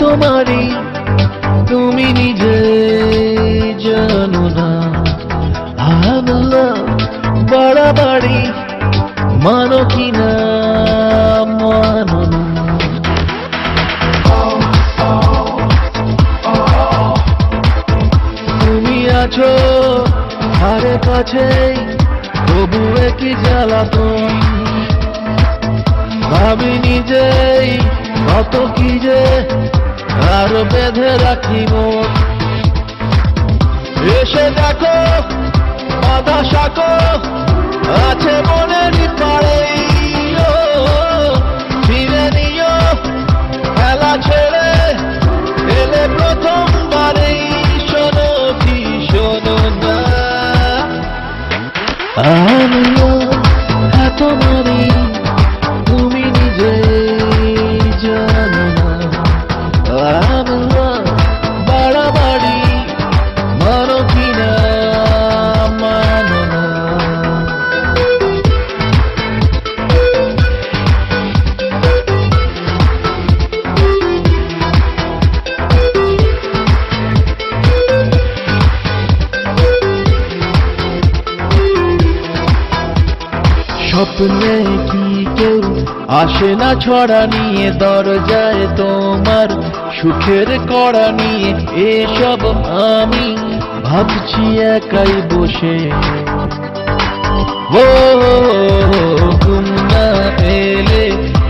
তোমারই, তুমি নিজে জানো না। হামলা বাড়াবাড়ি মানো কি না, মানো না। তুমি আছো আরে কাছে তবু কি জ্বালাতন। ভাবি নিজেই কত কি যে আর বেঁধে রাখি মন এসে দেখো, বাধা শাকো আছে মনের পাড়ে ফিরে নিও খেলা ছেড়ে এলে প্রথমবারেই শোনো কি শোনো না। আমিও এত মারি স্বপ্নে কি কেউ আসে না ছড়া নিয়ে, দরজায় তোমার সুখের কড়া নিয়ে, এসব আমি ভাবছি একাই বসে। ও না এলে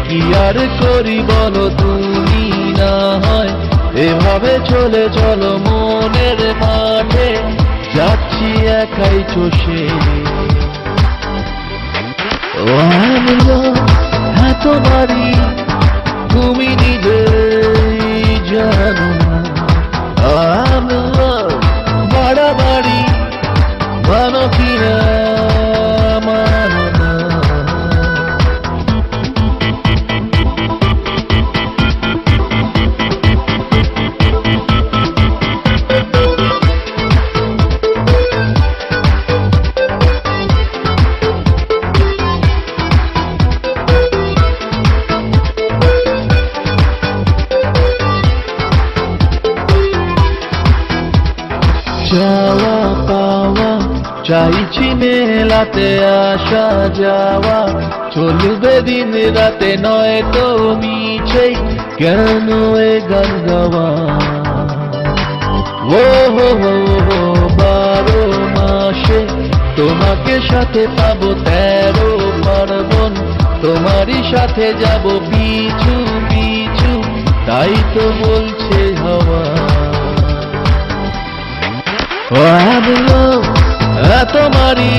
কি আর করি বলো তুমি না হয়? এভাবে চলে চলো মনের মাঠে, যাচ্ছি একাই চষে। ও এত বাড়ি তুমি নিজে যাওয়া পাওয়া চাইছি মেলাতে আসা যাওয়া, চলবে দিন রাতে নয় তো মিছেই কেন এ গান গাওয়া? ও হো হো হো, বারো মাসে তোমাকে সাথে পাবো তেরো পার্বণ, তোমারই সাথে যাব পিছু পিছু তাই তো বলছে হওয়া। আমিও তোমারই,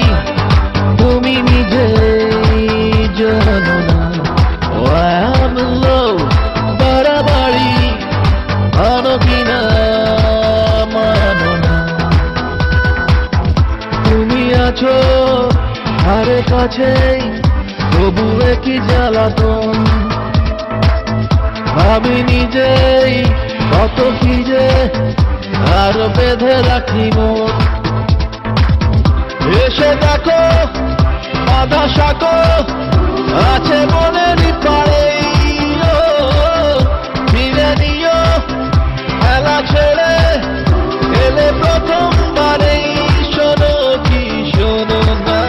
তুমি নিজে জানো না। আমিও বাড়াবাড়ি মানো কিনা, মানো তুমি আছো আরে কাছেই, তবু কি জ্বালাতন? আমি নিজেই, কত কি যে আর বেঁধে রাখি মন এসে দেখো, বাধা শাকো আছে মনের পাড়ে ফিরে নিও এলে না।